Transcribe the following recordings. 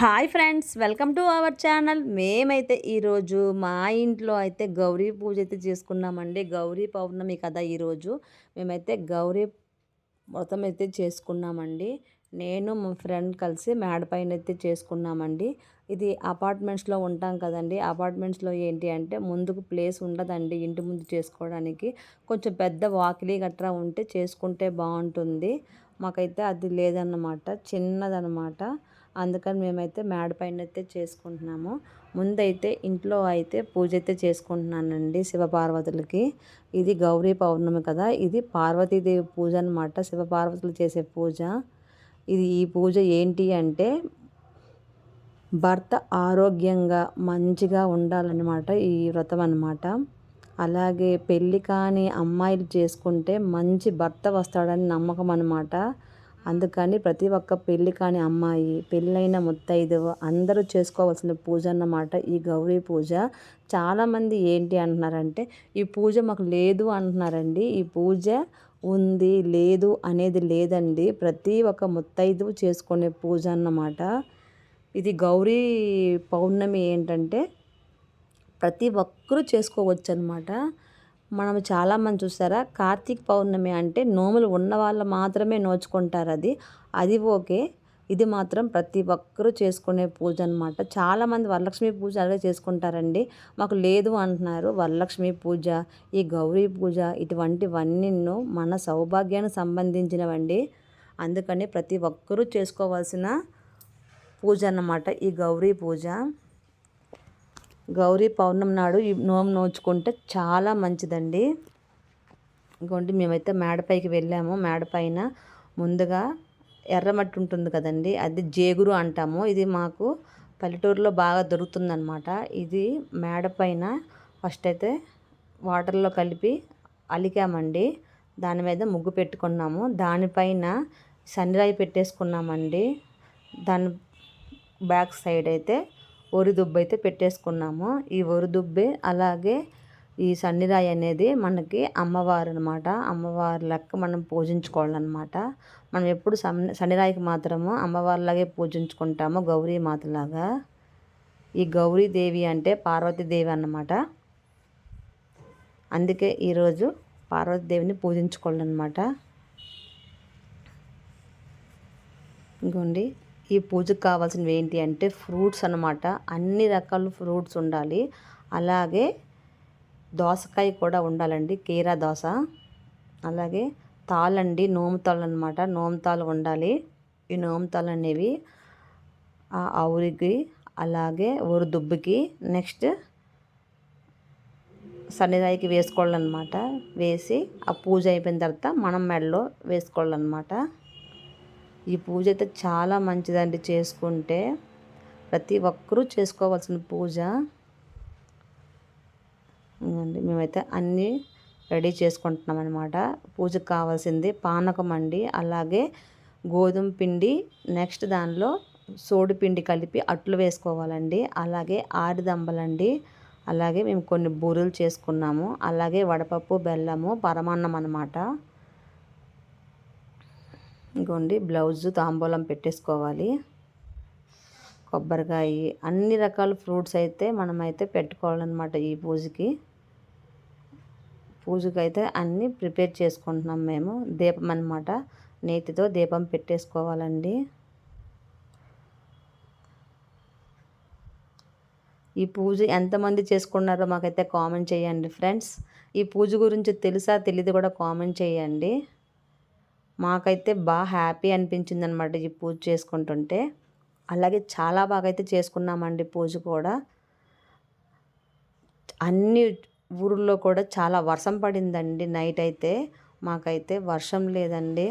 Hi friends welcome to our channel. మేమైతే ఈరోజు మా ఇంట్లో అయితే గౌరీ పూజ అయితే చేసుకున్నామండి. గౌరీ పౌర్ణమి కదా ఈరోజు. మేమైతే గౌరీ వ్రతం అయితే చేసుకున్నామండి. నేను మా ఫ్రెండ్ కలిసి మేడపైన అయితే చేసుకున్నామండి. ఇది అపార్ట్మెంట్స్లో ఉంటాం కదండి. అపార్ట్మెంట్స్లో ఏంటి అంటే ముందుకు ప్లేస్ ఉండదండి ఇంటి ముందు చేసుకోవడానికి. కొంచెం పెద్ద వాకిలి గట్రా ఉంటే చేసుకుంటే బాగుంటుంది. మాకైతే అది లేదన్నమాట. చిన్నదన్నమాట. అందుకని మేమైతే మేడ పైన అయితే చేసుకుంటున్నాము. ముందైతే ఇంట్లో అయితే పూజ అయితే చేసుకుంటున్నానండి శివపార్వతులకి. ఇది గౌరీ పౌర్ణమి కదా ఇది పార్వతీదేవి పూజ అనమాట శివపార్వతులు చేసే పూజ. ఇది ఈ పూజ ఏంటి అంటే భర్త ఆరోగ్యంగా మంచిగా ఉండాలన్నమాట ఈ వ్రతం అనమాట అలాగే పెళ్ళి కాని అమ్మాయిలు చేసుకుంటే మంచి భర్త వస్తాడని నమ్మకం అనమాట అందుకని ప్రతి ఒక్క పెళ్ళి కాని అమ్మాయి పెళ్ళైన ముత్తైదువ అందరూ చేసుకోవాల్సిన పూజ అన్నమాట ఈ గౌరీ పూజ. చాలామంది ఏంటి అంటున్నారంటే ఈ పూజ మాకు లేదు అంటున్నారండి. ఈ పూజ ఉంది లేదు అనేది లేదండి. ప్రతి ఒక్క ముత్తైదు చేసుకునే పూజ అన్నమాట. ఇది గౌరీ పౌర్ణమి ఏంటంటే ప్రతి ఒక్కరూ చేసుకోవచ్చు అనమాట మనం చాలామంది చూసారా కార్తీక పౌర్ణమి అంటే నోములు ఉన్న వాళ్ళు మాత్రమే నోచుకుంటారు అది. అది ఓకే. ఇది మాత్రం ప్రతి ఒక్కరూ చేసుకునే పూజ అనమాట చాలామంది వరలక్ష్మి పూజ అలాగే చేసుకుంటారండి. మాకు లేదు అంటున్నారు. వరలక్ష్మి పూజ ఈ గౌరీ పూజ ఇటువంటివన్నీ మన సౌభాగ్యానికి సంబంధించినవండి. అందుకని ప్రతి ఒక్కరూ చేసుకోవాల్సిన పూజ అన్నమాట ఈ గౌరీ పూజ. గౌరీ పౌర్ణమి నాడు ఈ నోము నోచుకుంటే చాలా మంచిదండి. ఇంకోటి మేమైతే మేడపైకి వెళ్ళాము. మేడపైన ముందుగా ఎర్రమట్టి ఉంటుంది కదండి అది జేగురు అంటాము. ఇది మాకు పల్లెటూరులో బాగా దొరుకుతుందనమాట ఇది మేడపైన ఫస్ట్ అయితే వాటర్లో కలిపి అలికామండి. దాని మీద ముగ్గు పెట్టుకున్నాము. దానిపైన సన్నిరాయి పెట్టేసుకున్నామండి. దాని బ్యాక్ సైడ్ అయితే ఒరిదుబ్బ అయితే పెట్టేసుకున్నాము. ఈ ఒరిదుబ్బే అలాగే ఈ సన్నిరాయి అనేది మనకి అమ్మవారు అనమాట అమ్మవారి లెక్క మనం పూజించుకోవాలన్నమాట. మనం ఎప్పుడు సన్నిరాయికి మాత్రము అమ్మవారిలాగే పూజించుకుంటాము గౌరీ మాతలాగా. ఈ గౌరీదేవి అంటే పార్వతీదేవి అన్నమాట. అందుకే ఈరోజు పార్వతీదేవిని పూజించుకోవాలన్నమాట. ఇంకోండి ఈ పూజకు కావాల్సినవి ఏంటి అంటే ఫ్రూట్స్ అనమాట అన్ని రకాల ఫ్రూట్స్ ఉండాలి. అలాగే దోసకాయ కూడా ఉండాలండి కీరా దోస. అలాగే తాళండి నోముతాళ్ళు అనమాట నోముతాలు ఉండాలి. ఈ నోముతాలు అనేవి ఆ ఆవురికి అలాగే దుబ్బుకి నెక్స్ట్ సన్నిధాయికి వేసుకోవాలన్నమాట. వేసి ఆ పూజ అయిపోయిన తర్వాత మనం మెడలో వేసుకోవాలన్నమాట. ఈ పూజ అయితే చాలా మంచిదండి చేసుకుంటే. ప్రతి ఒక్కరూ చేసుకోవాల్సిన పూజ. మేమైతే అన్నీ రెడీ చేసుకుంటున్నాం అనమాట పూజకు కావాల్సింది పానకం అండి అలాగే గోధుమ పిండి నెక్స్ట్ దానిలో సోడి పిండి కలిపి అట్లు వేసుకోవాలండి అలాగే ఆరిదంబలండి అలాగే మేము కొన్ని బూరెలు చేసుకున్నాము అలాగే వడపప్పు బెల్లము పరమాన్నం అనమాట ఇంకోండి బ్లౌజ్ తాంబూలం పెట్టేసుకోవాలి. కొబ్బరికాయ అన్ని రకాల ఫ్రూట్స్ అయితే మనమైతే పెట్టుకోవాలన్నమాట ఈ పూజకి. పూజకి అయితే అన్నీ ప్రిపేర్ చేసుకుంటున్నాం మేము. దీపం అనమాట నేతితో దీపం పెట్టేసుకోవాలండి. ఈ పూజ ఎంతమంది చేసుకున్నారో మాకైతే కామెంట్ చేయండి ఫ్రెండ్స్. ఈ పూజ గురించి తెలుసా తెలియదు కూడా కామెంట్ చేయండి. మాకైతే బాగా హ్యాపీ అనిపించింది అనమాట ఈ పూజ చేసుకుంటుంటే. అలాగే చాలా బాగా అయితే చేసుకున్నామండి పూజ కూడా. అన్ని ఊర్లో కూడా చాలా వర్షం పడిందండి నైట్ అయితే. మాకైతే వర్షం లేదండి.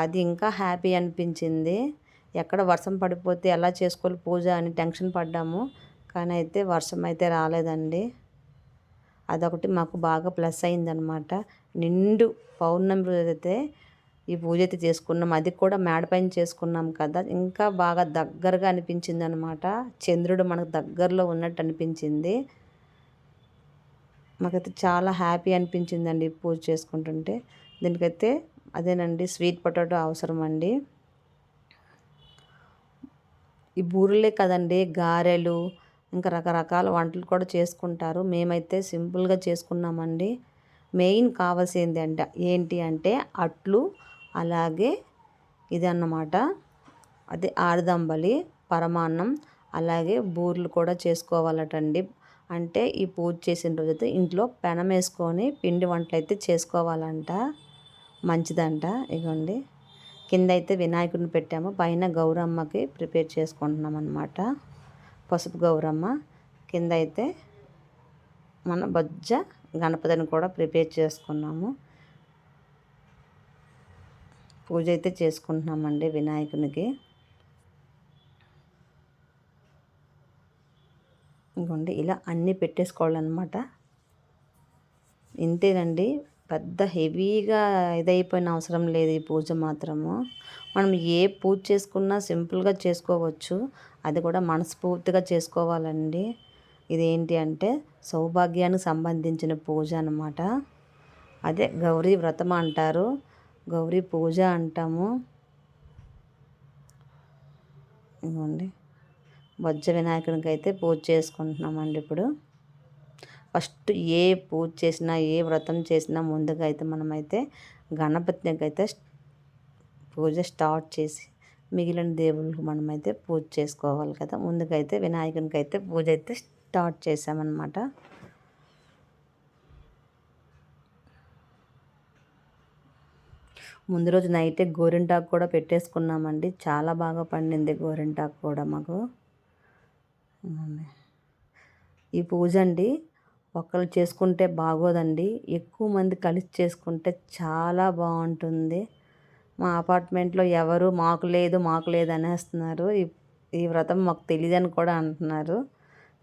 అది ఇంకా హ్యాపీ అనిపించింది. ఎక్కడ వర్షం పడిపోతే ఎలా చేసుకోవాలి పూజ అని టెన్షన్ పడ్డాము. కానీ అయితే వర్షం అయితే రాలేదండి. అదొకటి మాకు బాగా ప్లస్ అయిందనమాట నిండు పౌర్ణమి రోజు అయితే ఈ పూజ అయితే చేసుకున్నాం. అది కూడా మేడపైన చేసుకున్నాం కదా. ఇంకా బాగా దగ్గరగా అనిపించింది అనమాట చంద్రుడు మనకు దగ్గరలో ఉన్నట్టు అనిపించింది. మాకైతే చాలా హ్యాపీ అనిపించిందండి పూజ చేసుకుంటుంటే. దీనికైతే అదేనండి స్వీట్ పొటాటో అవసరం అండి. ఈ బూరెలే కదండి గారెలు ఇంకా రకరకాల వంటలు కూడా చేసుకుంటారు. మేమైతే సింపుల్గా చేసుకున్నామండి. మెయిన్ కావాల్సింది అంటే ఏంటి అంటే అట్లు అలాగే ఇది అన్నమాట అదే ఆరుదంబలి పరమాన్నం అలాగే బూర్లు కూడా చేసుకోవాలటండి. అంటే ఈ పూజ చేసిన రోజైతే ఇంట్లో పెనం వేసుకొని పిండి వంటలు అయితే చేసుకోవాలంట. మంచిదంట. ఇగోండి. కింద అయితే వినాయకుడిని పెట్టాము. పైన గౌరమ్మకి ప్రిపేర్ చేసుకుంటున్నాం అనమాట పసుపు గౌరమ్మ. కింద అయితే మన బొజ్జ గణపతిని కూడా ప్రిపేర్ చేసుకున్నాము. పూజ అయితే చేసుకుంటున్నామండి వినాయకునికి. ఇంకోండి ఇలా అన్నీ పెట్టేసుకోవాలన్నమాట. ఇంతేనండి పెద్ద హెవీగా ఇదైపోయిన అవసరం లేదు ఈ పూజ మాత్రము. మనం ఏ పూజ చేసుకున్నా సింపుల్గా చేసుకోవచ్చు. అది కూడా మనస్ఫూర్తిగా చేసుకోవాలండి. ఇదేంటి అంటే సౌభాగ్యానికి సంబంధించిన పూజ అనమాట అదే గౌరీ వ్రతం అంటారు. గౌరీ పూజ అంటాము. ఇవ్వండి బొజ్జ వినాయకునికి అయితే పూజ చేసుకుంటున్నామండి ఇప్పుడు. ఫస్ట్ ఏ పూజ చేసినా ఏ వ్రతం చేసినా ముందుగా అయితే మనమైతే గణపతికి అయితే పూజ స్టార్ట్ చేసి మిగిలిన దేవుళ్ళకి మనమైతే పూజ చేసుకోవాలి కదా. ముందుకైతే వినాయకునికి అయితే పూజ అయితే స్టార్ట్ చేసామన్నమాట ముందు రోజు నైటే గోరింటాకు కూడా పెట్టేసుకున్నామండి. చాలా బాగా పండింది గోరింటాకు కూడా మాకు. ఈ పూజ అండి ఒకళ్ళు చేసుకుంటే బాగోదండి. ఎక్కువ మంది కలిసి చేసుకుంటే చాలా బాగుంటుంది. మా అపార్ట్మెంట్లో ఎవరు మాకు లేదు మాకు లేదు అనేస్తున్నారు. ఈ వ్రతం మాకు తెలియదని కూడా అంటున్నారు.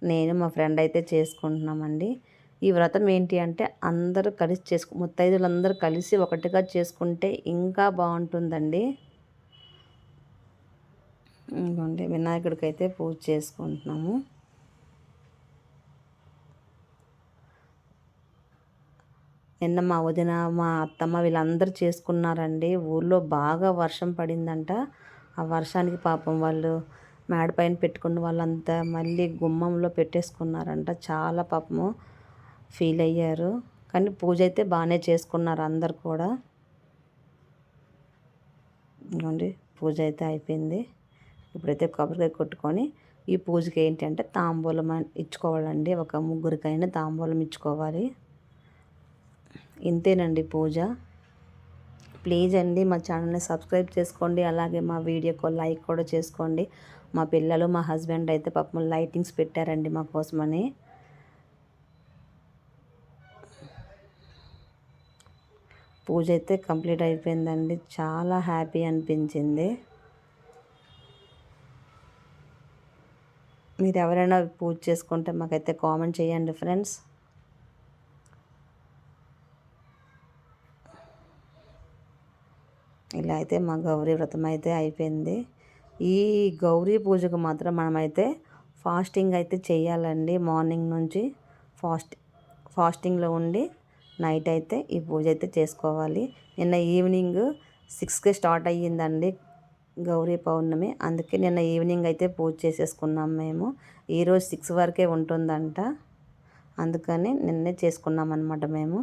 నేను మా ఫ్రెండ్ అయితే చేసుకుంటున్నామండి. ఈ వ్రతం ఏంటి అంటే అందరూ కలిసి చేసుకు ముత్తైదులందరూ కలిసి ఒకటిగా చేసుకుంటే ఇంకా బాగుంటుందండి. ఇంకోండి వినాయకుడికి అయితే పూజ చేసుకుంటున్నాము. నిన్న మా వదిన మా అత్తమ్మ వీళ్ళందరూ చేసుకున్నారండి. ఊళ్ళో బాగా వర్షం పడిందంట. ఆ వర్షానికి పాపం వాళ్ళు మేడపైన పెట్టుకున్న వాళ్ళంతా మళ్ళీ గుమ్మంలో పెట్టేసుకున్నారంట. చాలా పాపము. ఫీల్ అయ్యారు. కానీ పూజ అయితే బాగానే చేసుకున్నారు అందరు కూడా. పూజ అయితే అయిపోయింది. ఇప్పుడైతే కొబ్బరికాయ కొట్టుకొని ఈ పూజకి ఏంటంటే తాంబూలం ఇచ్చుకోవాలండి. ఒక ముగ్గురికైనా తాంబూలం ఇచ్చుకోవాలి. ఇంతేనండి పూజ. ప్లీజ్ అండి మా ఛానల్ని సబ్స్క్రైబ్ చేసుకోండి. అలాగే మా వీడియోకు లైక్ కూడా చేసుకోండి. మా పిల్లలు మా హస్బెండ్ అయితే పాపం లైటింగ్స్ పెట్టారండి మా కోసమని. పూజ అయితే కంప్లీట్ అయిపోయిందండి. చాలా హ్యాపీ అనిపించింది. మీరు ఎవరైనా పూజ చేసుకుంటే మాకైతే కామెంట్ చేయండి ఫ్రెండ్స్. ఇలా అయితే మా గౌరీ వ్రతం అయితే అయిపోయింది. ఈ గౌరీ పూజకు మాత్రం మనమైతే ఫాస్టింగ్ అయితే చేయాలండి. మార్నింగ్ నుంచి ఫాస్ట్ ఫాస్టింగ్లో ఉండి నైట్ అయితే ఈ పూజ అయితే చేసుకోవాలి. నిన్న ఈవినింగ్ సిక్స్కి స్టార్ట్ అయ్యిందండి గౌరీ పౌర్ణమి. అందుకే నిన్న ఈవినింగ్ అయితే పూజ చేసేసుకున్నాం మేము. ఈరోజు సిక్స్ వరకే ఉంటుందంట. అందుకని నిన్నే చేసుకున్నాం అనమాట మేము.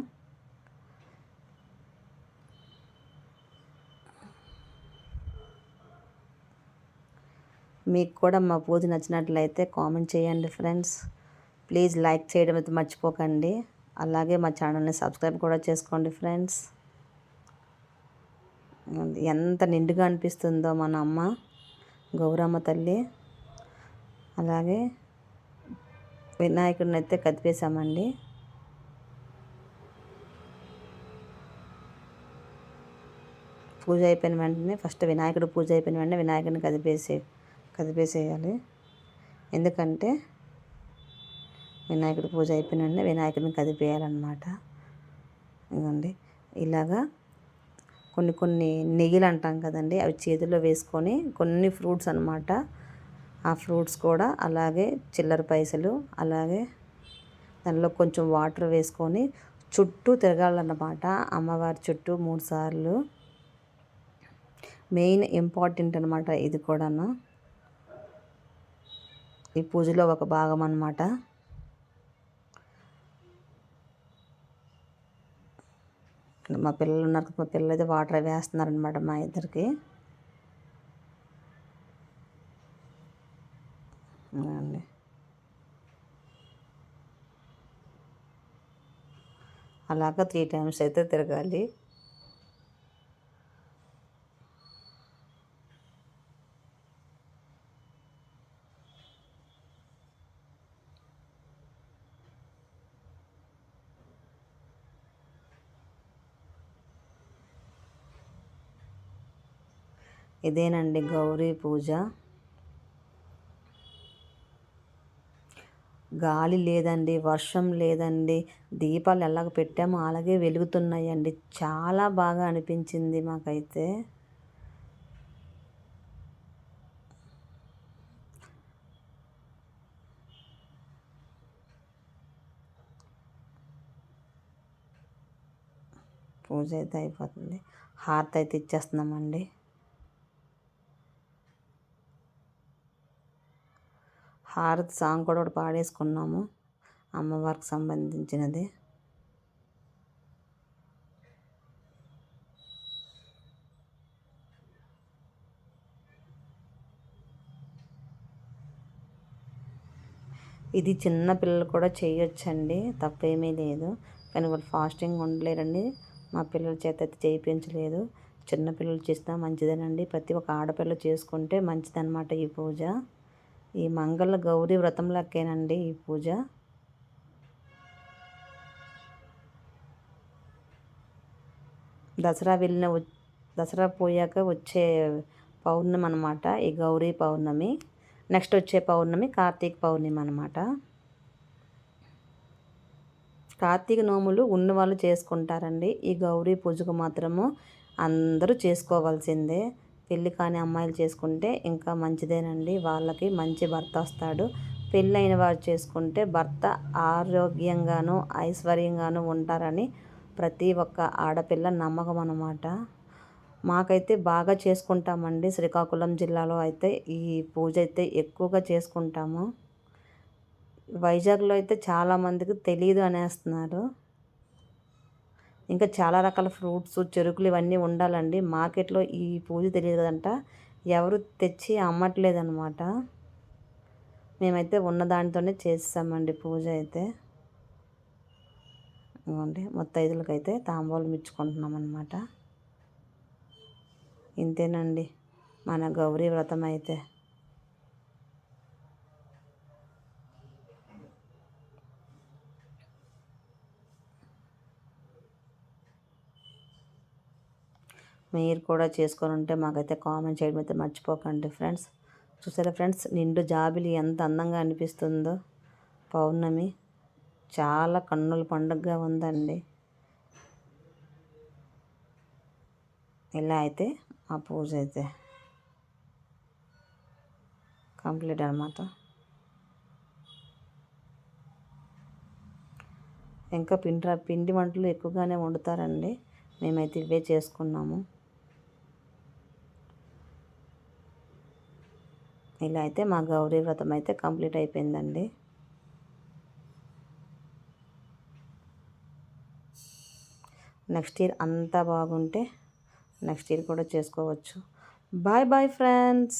మీకు కూడా మా పూజ నచ్చినట్లయితే కామెంట్ చేయండి ఫ్రెండ్స్. ప్లీజ్ లైక్ చేయడం అయితే మర్చిపోకండి. అలాగే మా ఛానల్ని సబ్స్క్రైబ్ కూడా చేసుకోండి ఫ్రెండ్స్. ఎంత నిండుగా అనిపిస్తుందో మన అమ్మ గౌరమ్మ తల్లి. అలాగే వినాయకుడిని అయితే కదిపేశామండి. పూజ అయిపోయిన వెంటనే ఫస్ట్ వినాయకుడు పూజ అయిపోయిన వెంటనే వినాయకుడిని కదిపేసే కదిపేసేయాలి. ఎందుకంటే వినాయకుడి పూజ అయిపోయిన వినాయకుడిని కదిపేయాలన్నమాట. ఇదండి ఇలాగా కొన్ని కొన్ని నెగిలు అంటాం కదండి అవి చేతిలో వేసుకొని కొన్ని ఫ్రూట్స్ అనమాట ఆ ఫ్రూట్స్ కూడా అలాగే చిల్లర పైసలు అలాగే దానిలో కొంచెం వాటర్ వేసుకొని చుట్టూ తిరగాలన్నమాట. అమ్మవారి చుట్టూ మూడు సార్లు. మెయిన్ ఇంపార్టెంట్ అనమాట ఇది కూడాను. ఈ పూజలో ఒక భాగం మా పిల్లలు ఉన్నారు మా పిల్లలు అయితే వాటర్ వేస్తున్నారనమాట మా ఇద్దరికి. అండి అలాగా త్రీ టైమ్స్ అయితే తిరగాలి. ఇదేనండి గౌరీ పూజ. గాలి లేదండి వర్షం లేదండి దీపాలు ఎలాగ పెట్టామో అలాగే వెలుగుతున్నాయండి. చాలా బాగా అనిపించింది మాకైతే. పూజ అయితే అయిపోతుంది. హారతి అయితే ఇచ్చేస్తున్నామండి. హారతి సాంగ్ కూడా ఒకటి పాడేసుకున్నాము అమ్మవారికి సంబంధించినది. ఇది చిన్న పిల్లలు కూడా చేయొచ్చండి తప్పేమీ లేదు. కానీ వాళ్ళు ఫాస్టింగ్ ఉండలేరండి మా పిల్లల చేత అయితే చేయించలేదు. చిన్నపిల్లలు చేసినా మంచిదేనండి ప్రతి ఒక్క ఆడపిల్ల చేసుకుంటే మంచిదన్నమాట ఈ పూజ. ఈ మంగళ గౌరీ వ్రతం లెక్కేనండి ఈ పూజ. దసరా వెళ్ళిన దసరా పోయాక వచ్చే పౌర్ణమి అనమాట ఈ గౌరీ పౌర్ణమి. నెక్స్ట్ వచ్చే పౌర్ణమి కార్తీక పౌర్ణమి అనమాట కార్తీక నోములు ఉన్న వాళ్ళు చేసుకుంటారండి. ఈ గౌరీ పూజకు మాత్రము అందరూ చేసుకోవాల్సిందే. పెళ్ళి కాని అమ్మాయిలు చేసుకుంటే ఇంకా మంచిదేనండి. వాళ్ళకి మంచి భర్త వస్తాడు. పెళ్ళైన వారు చేసుకుంటే భర్త ఆరోగ్యంగాను ఐశ్వర్యంగాను ఉంటారని ప్రతి ఒక్క ఆడపిల్ల నమ్మకం అన్నమాట. మాకైతే బాగా చేసుకుంటామండి. శ్రీకాకుళం జిల్లాలో అయితే ఈ పూజ అయితే ఎక్కువగా చేసుకుంటాము. వైజాగ్లో అయితే చాలామందికి తెలియదు అనేస్తున్నారు. ఇంకా చాలా రకాల ఫ్రూట్స్ చెరుకులు ఇవన్నీ ఉండాలండి. మార్కెట్లో ఈ పూజ తెలియదు కదంట. ఎవరు తెచ్చి అమ్మట్లేదన్నమాట. మేమైతే ఉన్న దానితోనే చేస్తామండి పూజ అయితే. ఇవ్వండి ముత్తైదులకైతే తాంబూలం ఇచ్చుకుంటున్నాం అనమాట ఇంతేనండి మన గౌరీ వ్రతం అయితే. మీరు కూడా చేసుకొని ఉంటే మాకైతే కామెంట్ చేయడం అయితే మర్చిపోకండి ఫ్రెండ్స్. చూసారా ఫ్రెండ్స్ నిండు జాబిలి ఎంత అందంగా అనిపిస్తుందో. పౌర్ణమి చాలా కన్నుల పండుగగా ఉందండి. ఇలా అయితే ఆ పూజ అయితే కంప్లీట్ అనమాట ఇంకా పిండి పిండి వంటలు ఎక్కువగానే వండుతారండి. మేమైతే ఇవే చేసుకున్నాము. ఇలా అయితే మా గౌరీ వ్రతం అయితే కంప్లీట్ అయిపోయిందండి. నెక్స్ట్ ఇయర్ అంతా బాగుంటే నెక్స్ట్ ఇయర్ కూడా చేసుకోవచ్చు. Bye bye friends.